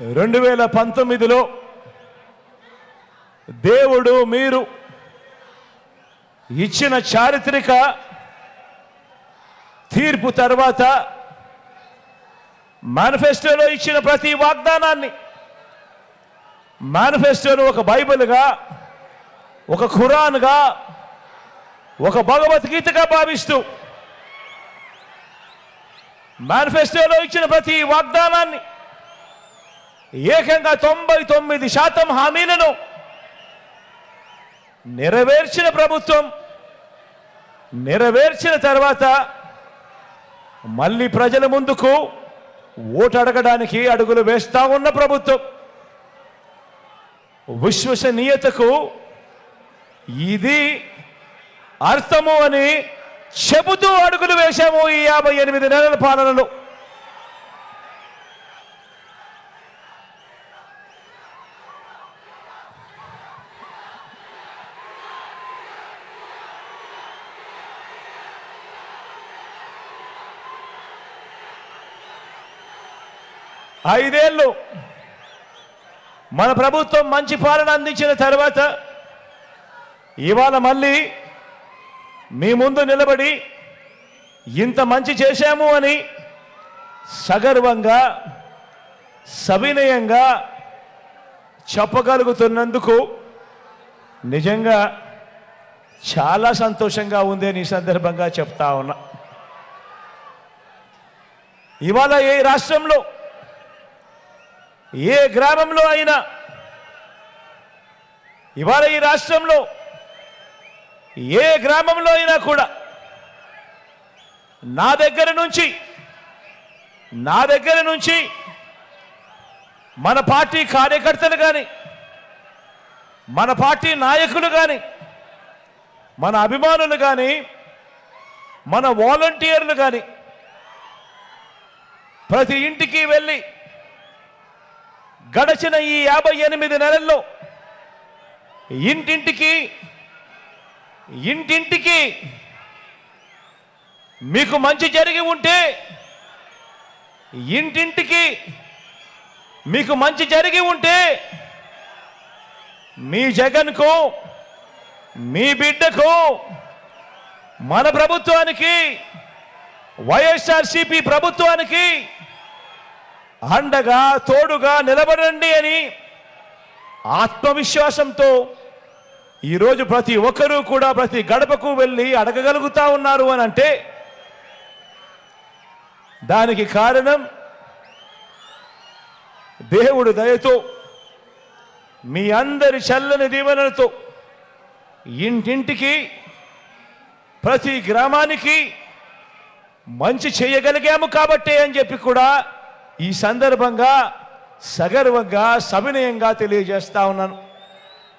రెండు వేల పంతొమ్మిదిలో దేవుడు మీరు ఇచ్చిన చారిత్రక తీర్పు తర్వాత మేనిఫెస్టోలో ఇచ్చిన ప్రతి వాగ్దానాన్ని మేనిఫెస్టోను ఒక బైబిల్గా ఒక ఖురాన్గా ఒక భగవద్గీతగా భావిస్తూ మేనిఫెస్టోలో ఇచ్చిన ప్రతి వాగ్దానాన్ని ఏకంగా తొంభై తొమ్మిది శాతం హామీలను నెరవేర్చిన ప్రభుత్వం నెరవేర్చిన తర్వాత మళ్ళీ ప్రజల ముందుకు ఓటు అడగడానికి అడుగులు వేస్తా ఉన్న ప్రభుత్వం. విశ్వసనీయతకు ఇది అర్థము అని చెబుతూ అడుగులు వేశాము ఈ యాభై ఎనిమిది నెలల పాలనలో. ఐదేళ్ళు. మన ప్రభుత్వం మంచి పాలన అందించిన తర్వాత ఇవాళ మళ్ళీ మీ ముందు నిలబడి ఇంత మంచి చేశాము అని సగర్వంగా సవినయంగా చెప్పగలుగుతున్నందుకు నిజంగా చాలా సంతోషంగా ఉంది అని ఈ సందర్భంగా చెప్తా ఉన్నా. ఇవాళ ఏ రాష్ట్రంలో ఏ గ్రామంలో అయినా ఇవాళ ఈ రాష్ట్రంలో ఏ గ్రామంలో అయినా కూడా నా దగ్గర నుంచి నా దగ్గర నుంచి మన పార్టీ కార్యకర్తలు కానీ మన పార్టీ నాయకులు కానీ మన అభిమానులు కానీ మన వాలంటీర్లు కానీ ప్రతి ఇంటికి వెళ్ళి గడచిన ఈ యాభై ఎనిమిది నెలల్లో ఇంటింటికి ఇంటింటికి మీకు మంచి జరిగి ఉంటే ఇంటింటికి మీకు మంచి జరిగి ఉంటే మీ జగన్కు మీ బిడ్డకు మన ప్రభుత్వానికి వైఎస్ఆర్సిపి ప్రభుత్వానికి అండగా తోడుగా నిలబడండి అని ఆత్మవిశ్వాసంతో ఈరోజు ప్రతి ఒక్కరూ కూడా ప్రతి గడపకు వెళ్ళి అడగగలుగుతా ఉన్నారు అని అంటే దానికి కారణం దేవుడు దయతో మీ అందరి చల్లని దీవెనలతో ఇంటింటికి ప్రతి గ్రామానికి మంచి చేయగలిగాము కాబట్టే అని చెప్పి కూడా ఈ సందర్భంగా సగర్వంగా సవినయంగా తెలియజేస్తా ఉన్నాను.